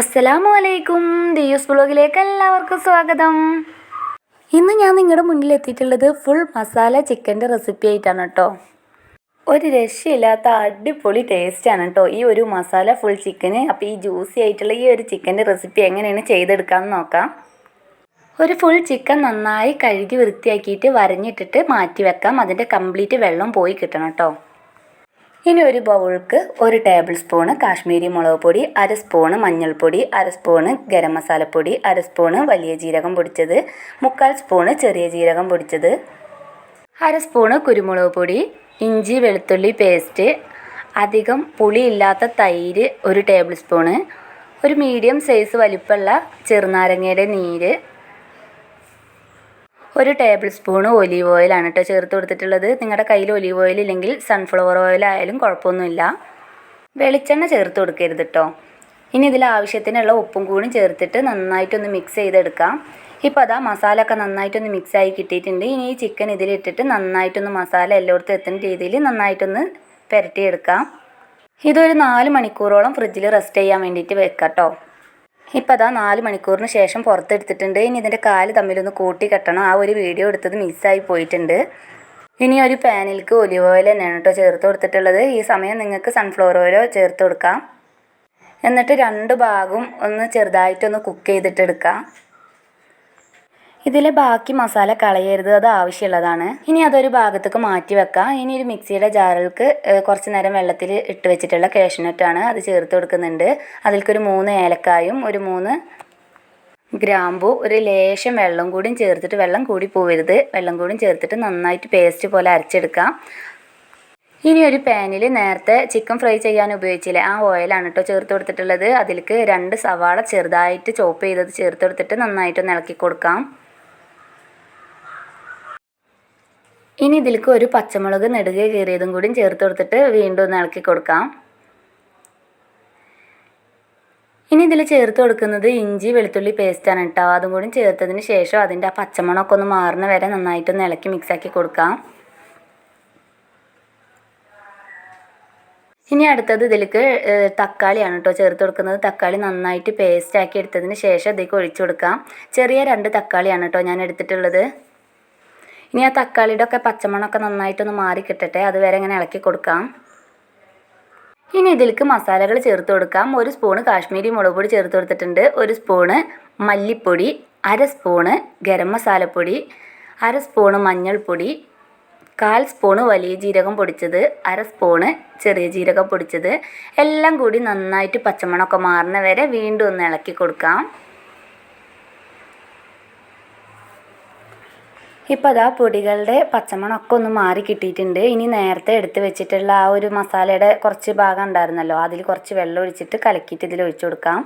അസ്സലാമു അലൈക്കും ദിയൂസ് ബ്ലോഗിലേക്ക് എല്ലാവർക്കും സ്വാഗതം. ഇന്ന് ഞാൻ നിങ്ങളുടെ മുന്നിൽ എത്തിയിട്ടുള്ളത് ഫുൾ മസാല ചിക്കന്റെ റെസിപ്പി ആയിട്ടാണ് കേട്ടോ ഒരു രക്ഷയില്ലാത്ത അടിപൊളി ടേസ്റ്റാണ് കേട്ടോ ഈ ഒരു മസാല ഫുൾ ചിക്കന് അപ്പോൾ ഈ ജ്യൂസി ആയിട്ടുള്ള ഈ ഒരു ചിക്കന്റെ റെസിപ്പി എങ്ങനെയാണ് ചെയ്തെടുക്കാമെന്ന് നോക്കാം. ഒരു ഫുൾ ചിക്കൻ നന്നായി കഴുകി വൃത്തിയാക്കിയിട്ട് വരഞ്ഞിട്ടിട്ട് മാറ്റി വെക്കാം അതിന്റെ കംപ്ലീറ്റ് വെള്ളം പോയി കിട്ടണം കേട്ടോ ഇനി ഒരു ബൗൾക്ക് ഒരു ടേബിൾ സ്പൂണ് കാശ്മീരി മുളക് പൊടി അര സ്പൂണ് മഞ്ഞൾപ്പൊടി അര സ്പൂണ് ഗരം മസാലപ്പൊടി അര സ്പൂണ് വലിയ ജീരകം പൊടിച്ചത് മുക്കാൽ സ്പൂണ് ചെറിയ ജീരകം പൊടിച്ചത് അര സ്പൂണ് കുരുമുളക് പൊടി ഇഞ്ചി വെളുത്തുള്ളി പേസ്റ്റ് അധികം പുളിയില്ലാത്ത തൈര് ഒരു ടേബിൾ സ്പൂണ് ഒരു മീഡിയം സൈസ് വലിപ്പമുള്ള ചെറുനാരങ്ങയുടെ നീര് ഒരു ടേബിൾ സ്പൂണ് ഒലീവ് ഓയിലാണ് കേട്ടോ ചേർത്ത് കൊടുത്തിട്ടുള്ളത്. നിങ്ങളുടെ കയ്യിൽ ഒലീവ് ഓയിൽ ഇല്ലെങ്കിൽ സൺഫ്ലവർ ഓയിൽ ആയാലും കുഴപ്പമൊന്നുമില്ല. വെളിച്ചെണ്ണ ചേർത്ത് കൊടുക്കരുത് കേട്ടോ ഇനി ഇതിൽ ആവശ്യത്തിനുള്ള ഉപ്പും കൂടി ചേർത്തിട്ട് നന്നായിട്ടൊന്ന് മിക്സ് ചെയ്തെടുക്കാം. ഇപ്പോൾ അതാ മസാല ഒക്കെ നന്നായിട്ടൊന്ന് മിക്സ് ആയി കിട്ടിയിട്ടുണ്ട്. ഇനി ഈ ചിക്കൻ ഇതിലിട്ടിട്ട് നന്നായിട്ടൊന്ന് മസാല എല്ലായിടത്തും എത്തുന്ന രീതിയിൽ നന്നായിട്ടൊന്ന് പുരട്ടിയെടുക്കാം. ഇതൊരു നാല് മണിക്കൂറോളം ഫ്രിഡ്ജിൽ റെസ്റ്റ് ചെയ്യാൻ വേണ്ടിയിട്ട് വെക്കാം കേട്ടോ ഇപ്പം അതാ നാല് മണിക്കൂറിന് ശേഷം പുറത്തെടുത്തിട്ടുണ്ട്. ഇനി ഇതിന്റെ കാൽ തമ്മിലൊന്ന് കൂട്ടി കെട്ടണം. ആ ഒരു വീഡിയോ എടുത്തത് മിസ്സായി പോയിട്ടുണ്ട്. ഇനി ഒരു പാനിൽക്ക് ഒലിവ് ഓയിൽ തന്നെയാണ് കേട്ടോ ചേർത്ത് കൊടുത്തിട്ടുള്ളത്. ഈ സമയം നിങ്ങൾക്ക് സൺഫ്ലവർ ഓയിലോ ചേർത്ത് കൊടുക്കാം. എന്നിട്ട് രണ്ട് ഭാഗവും ഒന്ന് ചെറുതായിട്ടൊന്ന് കുക്ക് ചെയ്തിട്ടെടുക്കാം ഇതിലെ ബാക്കി മസാല കളയരുത് അത് ആവശ്യമുള്ളതാണ്. ഇനി അതൊരു ഭാഗത്തേക്ക് മാറ്റി വെക്കാം. ഇനി ഒരു മിക്സിയുടെ ജാറിലേക്ക് കുറച്ച് നേരം വെള്ളത്തിൽ ഇട്ട് വെച്ചിട്ടുള്ള കാഷ്നട്ടാണ് അത് ചേർത്ത് കൊടുക്കുന്നുണ്ട്. അതിൽക്കൊരു മൂന്ന് ഏലക്കായും ഒരു മൂന്ന് ഗ്രാമ്പു ഒരു ലേശം വെള്ളം കൂടിയും ചേർത്തിട്ട് വെള്ളം കൂടി പോവരുത്. വെള്ളം കൂടിയും ചേർത്തിട്ട് നന്നായിട്ട് പേസ്റ്റ് പോലെ അരച്ചെടുക്കാം. ഇനി ഒരു പാനിൽ നേരത്തെ ചിക്കൻ ഫ്രൈ ചെയ്യാൻ ഉപയോഗിച്ചില്ലേ? ആ ഓയിലാണ് കേട്ടോ ചേർത്ത് കൊടുത്തിട്ടുള്ളത്. അതിലേക്ക് രണ്ട് സവാള ചെറുതായിട്ട് ചോപ്പ് ചെയ്തത് ചേർത്ത് കൊടുത്തിട്ട് നന്നായിട്ടൊന്ന് ഇളക്കി കൊടുക്കാം. ഇനി ഇതിലേക്ക് ഒരു പച്ചമുളക് നെടുകെ കീറിയതും കൂടി ചേർത്ത് കൊടുത്തിട്ട് വീണ്ടും ഒന്ന് ഇളക്കി കൊടുക്കാം. ഇനി ഇതിൽ ചേർത്ത് കൊടുക്കുന്നത് ഇഞ്ചി വെളുത്തുള്ളി പേസ്റ്റാണ് കേട്ടോ അതും കൂടി ചേർത്തതിന് ശേഷം അതിന്റെ ആ പച്ചമണമൊക്കെ ഒന്ന് മാറുന്ന വരെ നന്നായിട്ടൊന്ന് ഇളക്കി മിക്സാക്കി കൊടുക്കാം. ഇനി അടുത്തത് ഇതിലേക്ക് തക്കാളിയാണ് കേട്ടോ ചേർത്ത് കൊടുക്കുന്നത്. തക്കാളി നന്നായിട്ട് പേസ്റ്റ് ആക്കി എടുത്തതിന് ശേഷം ഇതിലേക്ക് ഒഴിച്ചു കൊടുക്കാം. ചെറിയ രണ്ട് തക്കാളിയാണ് കേട്ടോ ഞാൻ എടുത്തിട്ടുള്ളത്. ഇനി ആ തക്കാളിയുടെ ഒക്കെ പച്ചമണമൊക്കെ നന്നായിട്ടൊന്ന് മാറി കിട്ടട്ടെ. അതുവരെ ഇങ്ങനെ ഇളക്കി കൊടുക്കാം. ഇനി ഇതിലേക്ക് മസാലകൾ ചേർത്ത് കൊടുക്കാം. ഒരു സ്പൂണ് കാശ്മീരി മുളക് പൊടി ചേർത്ത് കൊടുത്തിട്ടുണ്ട്. ഒരു സ്പൂണ് മല്ലിപ്പൊടി അര സ്പൂണ് ഗരം മസാലപ്പൊടി അര സ്പൂണ് മഞ്ഞൾപ്പൊടി കാൽ സ്പൂണ് വലിയ ജീരകം പൊടിച്ചത് അര സ്പൂണ് ചെറിയ ജീരകം പൊടിച്ചത്. എല്ലാം കൂടി നന്നായിട്ട് പച്ചമണമൊക്കെ മാറുന്ന വരെ വീണ്ടും ഒന്ന് ഇളക്കി കൊടുക്കാം. ഇപ്പോൾ അതാ പൊടികളുടെ പച്ചമണമൊക്കെ ഒന്ന് മാറി കിട്ടിയിട്ടുണ്ട്. ഇനി നേരത്തെ എടുത്ത് വെച്ചിട്ടുള്ള ആ ഒരു മസാലയുടെ കുറച്ച് ഭാഗം ഉണ്ടായിരുന്നല്ലോ. അതിൽ കുറച്ച് വെള്ളം ഒഴിച്ചിട്ട് കലക്കിയിട്ട് ഇതിൽ ഒഴിച്ചു കൊടുക്കാം.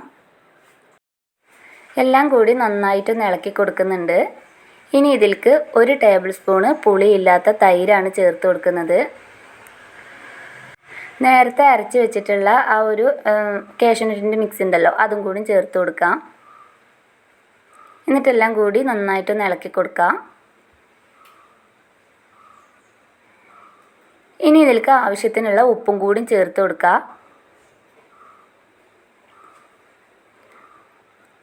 എല്ലാം കൂടി നന്നായിട്ട് ഇളക്കി കൊടുക്കുന്നുണ്ട്. ഇനി ഇതിൽക്ക് ഒരു ടേബിൾ സ്പൂണ് പുളിയില്ലാത്ത തൈരാണ് ചേർത്ത് കൊടുക്കുന്നത്. നേരത്തെ അരച്ച് വെച്ചിട്ടുള്ള ആ ഒരു കാഷ്യനട്ടിന്റെ മിക്സ് ഉണ്ടല്ലോ അതും കൂടി ചേർത്ത് കൊടുക്കാം. എന്നിട്ടെല്ലാം കൂടി നന്നായിട്ടൊന്ന് ഇളക്കി കൊടുക്കാം. ഇനി ഇതിലേക്ക് ആവശ്യത്തിനുള്ള ഉപ്പും കൂടി ചേർത്ത് കൊടുക്കുക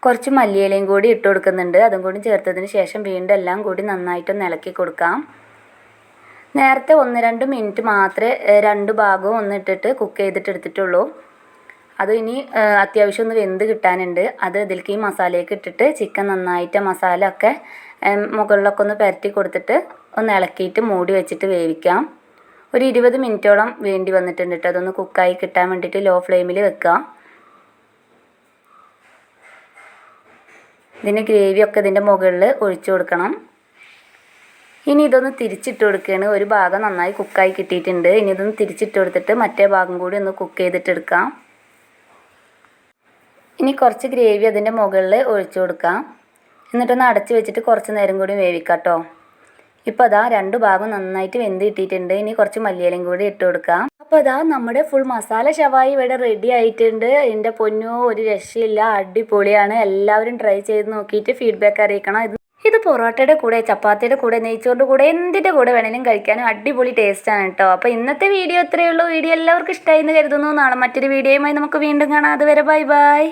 കുറച്ച് മല്ലിയിലയും കൂടി ഇട്ട് കൊടുക്കുന്നുണ്ട്. അതും കൂടി ചേർത്തതിന് ശേഷം വീണ്ടും എല്ലാം കൂടി നന്നായിട്ടൊന്ന് ഇളക്കി കൊടുക്കാം. നേരത്തെ ഒന്ന് രണ്ട് മിനിറ്റ് മാത്രമേ രണ്ട് ഭാഗവും ഒന്ന് ഇട്ടിട്ട് കുക്ക് ചെയ്തിട്ട് എടുത്തിട്ടുള്ളൂ. അത് ഇനി അത്യാവശ്യം ഒന്ന് വെന്ത് കിട്ടാനുണ്ട്. അത് ഇതിലേക്ക് ഈ മസാലയൊക്കെ ഇട്ടിട്ട് ചിക്കൻ നന്നായിട്ട് മസാല ഒക്കെ മുകളിലൊക്കെ ഒന്ന് പുരട്ടി കൊടുത്തിട്ട് ഒന്ന് ഇളക്കിയിട്ട് മൂടി വെച്ചിട്ട് വേവിക്കാം. ഒരു ഇരുപത് മിനിറ്റോളം വേണ്ടി വന്നിട്ടുണ്ട് കേട്ടോ അതൊന്ന് കുക്കായി കിട്ടാൻ വേണ്ടിയിട്ട് ലോ ഫ്ലെയിമിൽ വെക്കുക ഇതിന്റെ ഗ്രേവിയൊക്കെ ഇതിന്റെ മുകളിൽ ഒഴിച്ചു കൊടുക്കണം. ഇനി ഇതൊന്ന് തിരിച്ചിട്ട് കൊടുക്കുകയാണ് ഒരു ഭാഗം നന്നായി കുക്കായി കിട്ടിയിട്ടുണ്ട്. ഇനി ഇതൊന്ന് തിരിച്ചിട്ട് കൊടുത്തിട്ട് മറ്റേ ഭാഗം കൂടി ഒന്ന് കുക്ക് ചെയ്തിട്ടെടുക്കാം ഇനി കുറച്ച് ഗ്രേവി അതിന്റെ മുകളിൽ ഒഴിച്ചു കൊടുക്കാം. എന്നിട്ടൊന്ന് അടച്ച് വെച്ചിട്ട് കുറച്ച് നേരം കൂടി വേവിക്കാം കേട്ടോ ഇപ്പോൾ അതാ രണ്ട് ഭാഗം നന്നായിട്ട് വെന്ത് കിട്ടിയിട്ടുണ്ട് ഇനി കുറച്ച് മല്ലിയിലയും കൂടി ഇട്ട് കൊടുക്കാം. അപ്പോൾ അതാ നമ്മുടെ ഫുൾ മസാല ഷവായി ഇവിടെ റെഡി ആയിട്ടുണ്ട്. എന്റെ പൊന്നോ ഒരു രക്ഷയില്ല. അടിപൊളിയാണ്. എല്ലാവരും ട്രൈ ചെയ്ത് നോക്കിയിട്ട് ഫീഡ്ബാക്ക് അറിയിക്കണം. ഇത് ഇത് പൊറോട്ടയുടെ കൂടെ ചപ്പാത്തിയുടെ കൂടെ നെയ്ച്ചോറിന്റെ കൂടെ എന്തിന്റെ കൂടെ വേണേലും കഴിക്കാനും അടിപൊളി ടേസ്റ്റാണ് കേട്ടോ അപ്പോൾ ഇന്നത്തെ വീഡിയോ ഇത്രയേ ഉള്ളൂ. വീഡിയോ എല്ലാവർക്കും ഇഷ്ടമായി എന്ന് കരുതുന്നു. നാളെ മറ്റൊരു വീഡിയോയുമായി നമുക്ക് വീണ്ടും കാണാം. അതുവരെ ബൈ ബൈ